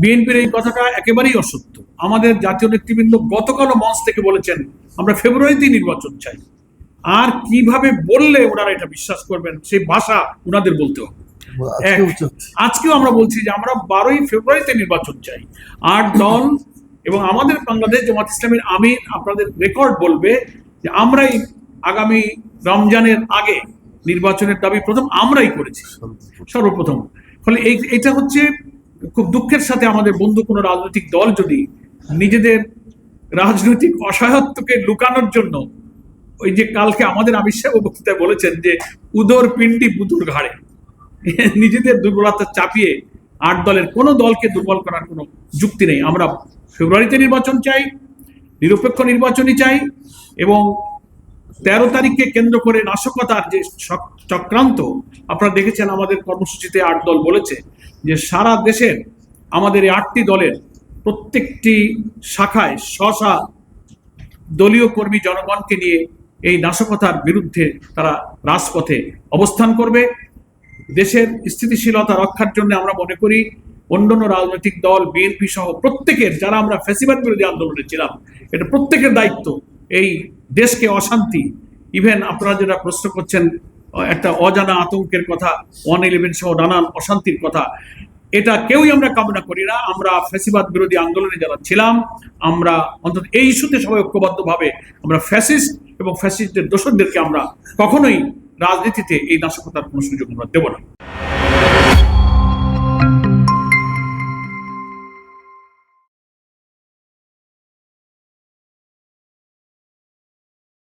বিএনপির এই কথাটা একেবারেই অসত্য। আমাদের জাতীয় নেতৃবৃন্দ গতকালও মঞ্চ থেকে বলেছেন আমরা ফেব্রুয়ারিতেই নির্বাচন চাই। আর কীভাবে বললে ওনারা এটা বিশ্বাস করবেন সেই ভাষা ওনাদের বলতে হবে। আজকেও আমরা বলছি যে আমরা বারোই ফেব্রুয়ারিতে নির্বাচন চাই। আট দল এবং আমাদের বাংলাদেশ জামাত ইসলামের আমির আপনাদের রেকর্ড বলবে যে আমরাই আগামী রমজানের আগে নির্বাচনের দাবি প্রথম আমরাই করেছি। সর্বপ্রথম। ফলে এই এটা হচ্ছে খুব দুঃখের সাথে আমাদের বন্ধু কোনো রাজনৈতিক দল যদি নিজেদের রাজনৈতিক অসহায়ত্বকে লুকানোর জন্য ওই যে কালকে আমাদের আমির সাহেব বক্তৃতায় বলেছেন যে উদর পিণ্ডি বুদুর ঘাড়ে। নিজেদের দুর্বলতা চাপিয়ে আট দলের কোনো দলকে দুর্বল করার কোনো যুক্তি নেই। আমরা ফেব্রুয়ারিতে নির্বাচন চাই, নিরপেক্ষ নির্বাচনই চাই এবং তেরো তারিখকে কেন্দ্র করে নাশকতার যে চক্রান্ত, আপনারা দেখেছেন আমাদের কর্মসূচিতে আট দল বলেছে যে সারা দেশের, আমাদের এই আটটি দলের প্রত্যেকটি শাখায় স্বশা দলীয় কর্মী জনগণকে নিয়ে এই নাশকতার বিরুদ্ধে তারা রাজপথে অবস্থান করবে। দেশের স্থিতিশীলতা রক্ষার জন্য আমরা মনে করি অন্যান্য রাজনৈতিক দল, বিএনপি সহ প্রত্যেকের, যারা আমরা ফ্যাসিবাদ বিরোধী আন্দোলনে ছিলাম, এটা প্রত্যেকের দায়িত্ব। এই দেশকে অশান্তি। ইভেন আপনারা যেটা প্রশ্ন করছেন একটা অজানা আতঙ্কের কথা ওয়ান ইলেভেন সহ নানান অশান্তির কথা, এটা কেউই আমরা কামনা করি না। আমরা ফ্যাসিবাদ বিরোধী আন্দোলনে যারা ছিলাম, আমরা অন্তত এই ইস্যুতে সবাই ঐক্যবদ্ধভাবে আমরা ফ্যাসিস্ট এবং ফ্যাসিস্টদের দোষরদেরকে আমরা কখনোই রাজনীতিতে এই নাশকতার কোনো সুযোগ আমরা দেব না।